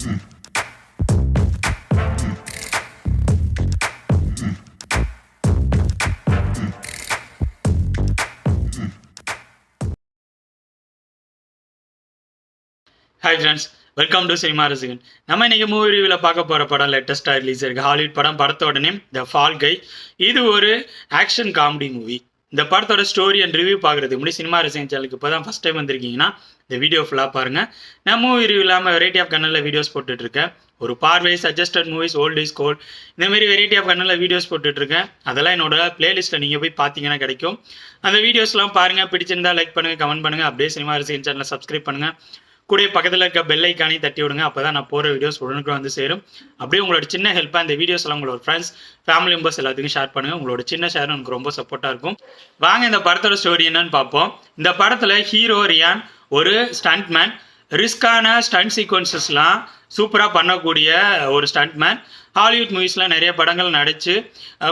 Hi friends welcome to cinema Rasigan நம்ம இன்னைக்கு movie ரிவியூவில் பார்க்க போகிற படம் லேட்டஸ்ட்டாக ரிலீஸ் இருக்கு. ஹாலிவுட் படம் படத்தோட நேம் த ஃபால் கை இது ஒரு ஆக்ஷன் காமெடி மூவி இந்த படத்தோட ஸ்டோரி அண்ட் ரிவ்யூ பார்க்குறதுக்கு முன்னாடி சினிமா ரசிகன் சேனலுக்கு இப்போ தான் ஃபஸ்ட் டைம் வந்திருக்கீங்கன்னா இந்த வீடியோ ஃபுல்லாக பாருங்கள் நான் மூவி ரிவ்யூ இல்லாமல் வெரைட்டி ஆஃப் கன்னலில் வீடியோஸ் போட்டுட்ருக்கேன். ஒரு பார்வை suggested movies old is gold இந்த மாதிரி வெரைட்டி ஆஃப் கன்னலில் வீடியோஸ் போட்டுட்ருக்கேன். அதெல்லாம் என்னோட பிளேலிஸ்ட்டில் நீங்கள் போய் பார்த்தீங்கன்னா கிடைக்கும். அந்த வீடியோஸ்லாம் பாருங்கள் பிடிச்சிருந்தா லைக் பண்ணுங்கள் கமெண்ட் பண்ணுங்கள் அப்படியே சினிமா ரசிகன் சேனலை சப்ஸ்கிரைப் பண்ணுங்கள் கூட பக்கத்தில் இருக்க பெல் ஐக்கானையும் தட்டி விடுங்க. அப்போ தான் நான் போகிற வீடியோஸ் உடனுக்கு வந்து சேரும். அப்படியே உங்களோட சின்ன ஹெல்ப்பாக இந்த வீடியோஸ் எல்லாம் உங்களோட ஃப்ரெண்ட்ஸ் ஃபேமிலி மெம்பர்ஸ் எல்லாத்துக்கும் ஷேர் பண்ணுங்கள் உங்களோட சின்ன ஷேர் எனக்கு ரொம்ப சப்போர்ட்டாக இருக்கும். வாங்க இந்த படத்தோட ஸ்டோரி என்னன்னு பார்ப்போம். இந்த படத்தில் ஹீரோ ரியான் ஒரு ஸ்டண்ட்மேன் ரிஸ்கான ஸ்டண்ட் சீக்வன்சஸ்லாம் சூப்பராக பண்ணக்கூடிய ஒரு ஸ்டண்ட்மேன் ஹாலிவுட் மூவிஸ்லாம் நிறைய படங்கள் நடித்து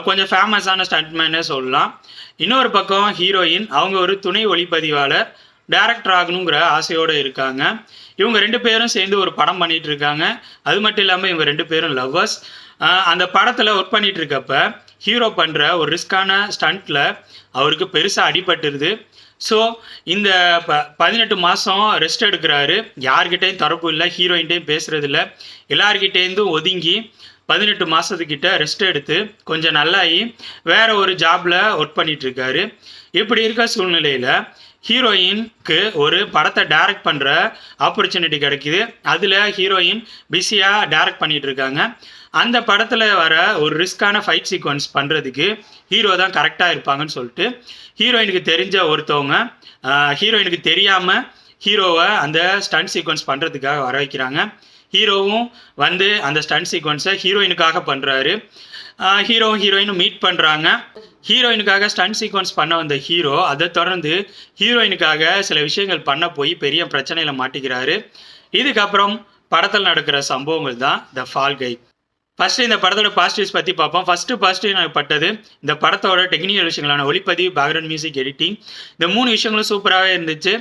கொஞ்சம் ஃபேமஸான ஸ்டண்ட்மேனே சொல்லலாம். இன்னொரு பக்கம் ஹீரோயின் அவங்க ஒரு துணை ஒளிப்பதிவாளர். டேரக்டர் ஆகணுங்கிற ஆசையோடு இருக்காங்க. இவங்க ரெண்டு பேரும் சேர்ந்து ஒரு படம் பண்ணிட்டு இருக்காங்க அது மட்டும் இல்லாமல் இவங்க ரெண்டு பேரும் லவ்வர்ஸ் அந்த படத்தில் ஒர்க் பண்ணிட்டு இருக்கப்ப ஹீரோ பண்ணுற ஒரு ரிஸ்கான ஸ்டண்ட்டில் அவருக்கு பெருசாக அடிபட்டுருது. ஸோ இந்த ப பதினெட்டு மாதம் ரெஸ்ட் எடுக்கிறாரு. யார்கிட்டையும் தரப்பு இல்லை ஹீரோயின்ட்டையும் பேசுறது இல்லை எல்லார்கிட்டேருந்தும் ஒதுங்கி பதினெட்டு மாதத்துக்கிட்ட ரெஸ்ட் எடுத்து கொஞ்சம் நல்லாகி வேற ஒரு ஜாப்ல ஒர்க் பண்ணிட்டு இருக்காரு இப்படி இருக்க சூழ்நிலையில் ஹீரோயின்க்கு ஒரு படத்தை டைரக்ட் பண்ணுற ஆப்பர்ச்சுனிட்டி கிடைக்குது. அதில் ஹீரோயின் பிஸியாக டைரக்ட் பண்ணிகிட்டு இருக்காங்க அந்த படத்தில் வர ஒரு ரிஸ்க்கான ஃபைட் சீக்வன்ஸ் பண்ணுறதுக்கு ஹீரோ தான் கரெக்டாக இருப்பாங்கன்னு சொல்லிட்டு ஹீரோயினுக்கு தெரிஞ்ச ஒருத்தவங்க ஹீரோயினுக்கு தெரியாமல் ஹீரோவை அந்த ஸ்டண்ட் சீக்வன்ஸ் பண்ணுறதுக்காக வர வைக்கிறாங்க. ஹீரோவும் வந்து அந்த ஸ்டண்ட் சீக்வன்ஸை ஹீரோயினுக்காக பண்ணுறாரு ஹீரோவும் ஹீரோயினும் மீட் பண்ணுறாங்க ஹீரோயினுக்காக ஸ்டண்ட் சீக்வன்ஸ் பண்ண வந்த ஹீரோ அதை தொடர்ந்து ஹீரோயினுக்காக சில விஷயங்கள் பண்ண போய் பெரிய பிரச்சனையில் மாட்டிக்கிறாரு. இதுக்கப்புறம் படத்தில் நடக்கிற சம்பவங்கள் தான் த ஃபால்கை ஃபஸ்ட்டு இந்த படத்தோட பாசிட்டிவ்ஸ் பற்றி பார்ப்போம். ஃபஸ்ட்டு பாசிட்டிவ் நான் பட்டது இந்த படத்தோட டெக்னிக்கல் விஷயங்களான ஒளிப்பதிவு பேக்ரவுண்ட் மியூசிக் எடிட்டிங் இந்த மூணு விஷயங்களும் சூப்பராகவே இருந்துச்சு.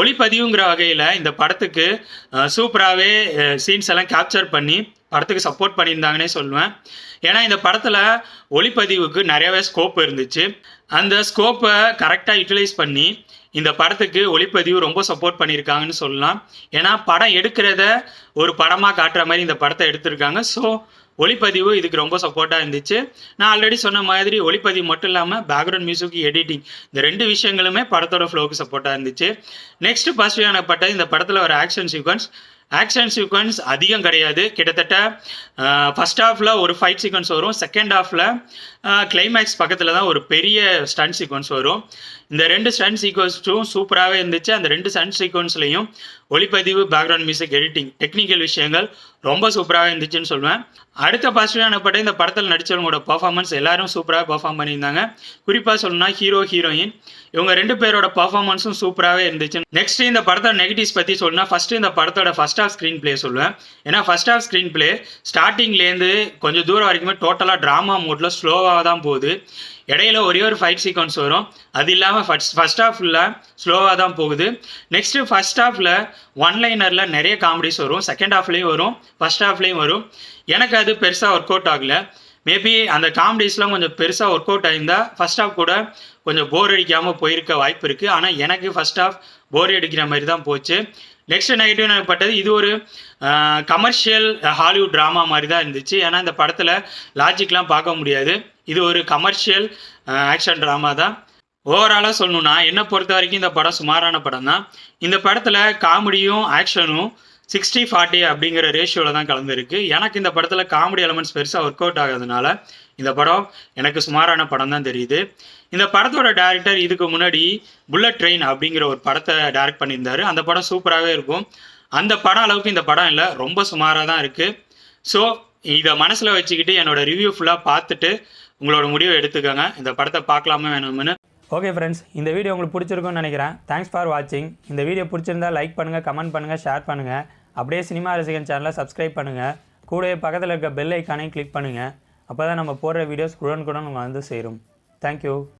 ஒளிப்பதிவுங்கிற வகையில் இந்த படத்துக்கு சூப்பராகவே சீன்ஸ் எல்லாம் கேப்சர் பண்ணி படத்துக்கு சப்போர்ட் பண்ணியிருந்தாங்கன்னே சொல்லுவேன். ஏன்னா இந்த படத்தில் ஒளிப்பதிவுக்கு நிறையவே ஸ்கோப் இருந்துச்சு. அந்த ஸ்கோப்பை கரெக்டாக யூட்டிலைஸ் பண்ணி இந்த படத்துக்கு ஒளிப்பதிவு ரொம்ப சப்போர்ட் பண்ணியிருக்காங்கன்னு சொல்லலாம். ஏன்னா படம் எடுக்கிறத ஒரு படமாக காட்டுற மாதிரி இந்த படத்தை எடுத்திருக்காங்க. ஸோ ஒளிப்பதிவு இதுக்கு ரொம்ப சப்போர்ட்டாக இருந்துச்சு. நான் ஆல்ரெடி சொன்ன மாதிரி ஒளிப்பதிவு மட்டும் இல்லாமல் பேக்ரவுண்ட் மியூசிக் எடிட்டிங் இந்த ரெண்டு விஷயங்களுமே படத்தோட ஃப்ளோவுக்கு சப்போர்ட்டாக இருந்துச்சு. நெக்ஸ்ட் பாசிட்டிவான பட்டது இந்த படத்தில் ஒரு ஆக்ஷன் சீக்வன்ஸ் ஆக்ஷன் சீக்வன்ஸ் அதிகம் கிடையாது. கிட்டத்தட்ட ஃபர்ஸ்ட் ஹாஃபில் ஒரு ஃபைட் சீக்வன்ஸ் வரும். செகண்ட் ஹாஃபில் கிளைமேக்ஸ் பக்கத்தில் தான் ஒரு பெரிய ஸ்டன்ட் சீக்வன்ஸ் வரும். இந்த ரெண்டு ஸ்டன் சீக்வன்ஸும் சூப்பராகவே இருந்துச்சு. அந்த ரெண்டு ஸ்டண்ட் சீக்வன்ஸ்லையும் ஒளிப்பதிவு பேக்ரவுண்ட் மியூசிக் எடிட்டிங் டெக்னிக்கல் விஷயங்கள் ரொம்ப சூப்பராக இருந்துச்சுன்னு சொல்லுவேன் அடுத்த பாசிட்டிவான படம் இந்த படத்தில் நடித்தவங்களோட பர்ஃபார்மன்ஸ் எல்லாரும் சூப்பராக பர்ஃபார்ம் பண்ணியிருந்தாங்க. குறிப்பாக சொல்லணும்னா ஹீரோ ஹீரோயின் இவங்க ரெண்டு பேரோட பர்ஃபார்மன்ஸும் சூப்பராகவே இருந்துச்சு. நெக்ஸ்ட் இந்த படத்தோட நெகட்டிவ்ஸ் பற்றி சொல்லணும்னா ஃபர்ஸ்ட் இந்த படத்தோட ஃபர்ஸ்ட் ஆஃப் ஸ்க்ரீன் ப்ளே சொல்லுவேன் ஏன்னா ஃபர்ஸ்ட் ஆஃப் ஸ்க்ரீன் ப்ளே ஸ்டார்டிங்லேருந்து கொஞ்சம் தூரம் வரைக்குமே டோட்டலாக ட்ராமா மோட்டில் ஸ்லோவாக தான் போகுது. இடையில ஒரே ஒரு ஃபைட் சீக்வன்ஸ் வரும். அது இல்லாமல் ஃபர்ஸ்ட் ஃபர்ஸ்ட் ஹாஃபில் ஸ்லோவாக தான் போகுது. நெக்ஸ்ட்டு ஃபர்ஸ்ட் ஹாஃபில் ஒன் லைனரில் நிறைய காமெடிஸ் வரும். செகண்ட் ஹாஃப்லேயும் வரும். ஃபர்ஸ்ட் ஹாஃப்லேயும் வரும். எனக்கு அது பெருசாக ஒர்க் அவுட் ஆகலை. மேபி அந்த காமெடிஸ்லாம் கொஞ்சம் பெருசாக ஒர்க் அவுட் ஆயிருந்தால் ஃபர்ஸ்ட் ஹாஃப் கூட கொஞ்சம் போர் அடிக்காமல் போயிருக்க வாய்ப்பு இருக்குது ஆனால் எனக்கு ஃபர்ஸ்ட் ஹாஃப் போர் அடிக்கிற மாதிரி தான் போச்சு. நெக்ஸ்ட் நெகட்டிவ் எனக்கு பட்டது இது ஒரு கமர்ஷியல் ஹாலிவுட் ட்ராமா மாதிரி தான் இருந்துச்சு. ஏன்னா இந்த படத்தில் லாஜிக்லாம் பார்க்க முடியாது. இது ஒரு கமர்ஷியல் ஆக்ஷன் ட்ராமா தான். ஓவராலாக சொல்லணும்னா என்னை பொறுத்த வரைக்கும் இந்த படம் சுமாரான படம் தான் இந்த படத்தில் காமெடியும் ஆக்ஷனும் சிக்ஸ்டி ஃபார்ட்டி அப்படிங்கிற ரேஷியோவில் தான் கலந்துருக்கு. எனக்கு இந்த படத்தில் காமெடி எலமெண்ட்ஸ் பெருசாக ஒர்க் அவுட் ஆகாதனால இந்த படம் எனக்கு சுமாரான படம் தான் தெரியுது. இந்த படத்தோட டேரக்டர் இதுக்கு முன்னாடி புல்லட் ட்ரெயின் அப்படிங்கிற ஒரு படத்தை டைரக்ட் பண்ணியிருந்தாரு. அந்த படம் சூப்பராகவே இருக்கும். அந்த படம் அளவுக்கு இந்த படம் இல்லை ரொம்ப சுமாராக தான் இருக்குது ஸோ இதை மனசில் வச்சுக்கிட்டு என்னோட ரிவ்யூ ஃபுல்லாக பார்த்துட்டு உங்களோட முடிவை எடுத்துக்கோங்க. இந்த படத்தை பார்க்கலாமா வேணும்னு. ஓகே ஃப்ரெண்ட்ஸ் இந்த வீடியோ உங்களுக்கு பிடிச்சிருக்கும்னு நினைக்கிறேன். தேங்க்ஸ் ஃபார் வாட்சிங் இந்த வீடியோ பிடிச்சிருந்தா லைக் பண்ணுங்கள் கமெண்ட் பண்ணுங்கள் ஷேர் பண்ணுங்கள் அப்படியே சினிமா ரசிகன் சேனலை சப்ஸ்கிரைப் பண்ணுங்கள் கூடவே பக்கத்தில் இருக்க பெல் ஐக்கானையும் கிளிக் பண்ணுங்கள் அப்போ தான் நம்ம போடுற வீடியோஸ் குடன் குடன் உங்கள் வந்து சேரும். தேங்க்யூ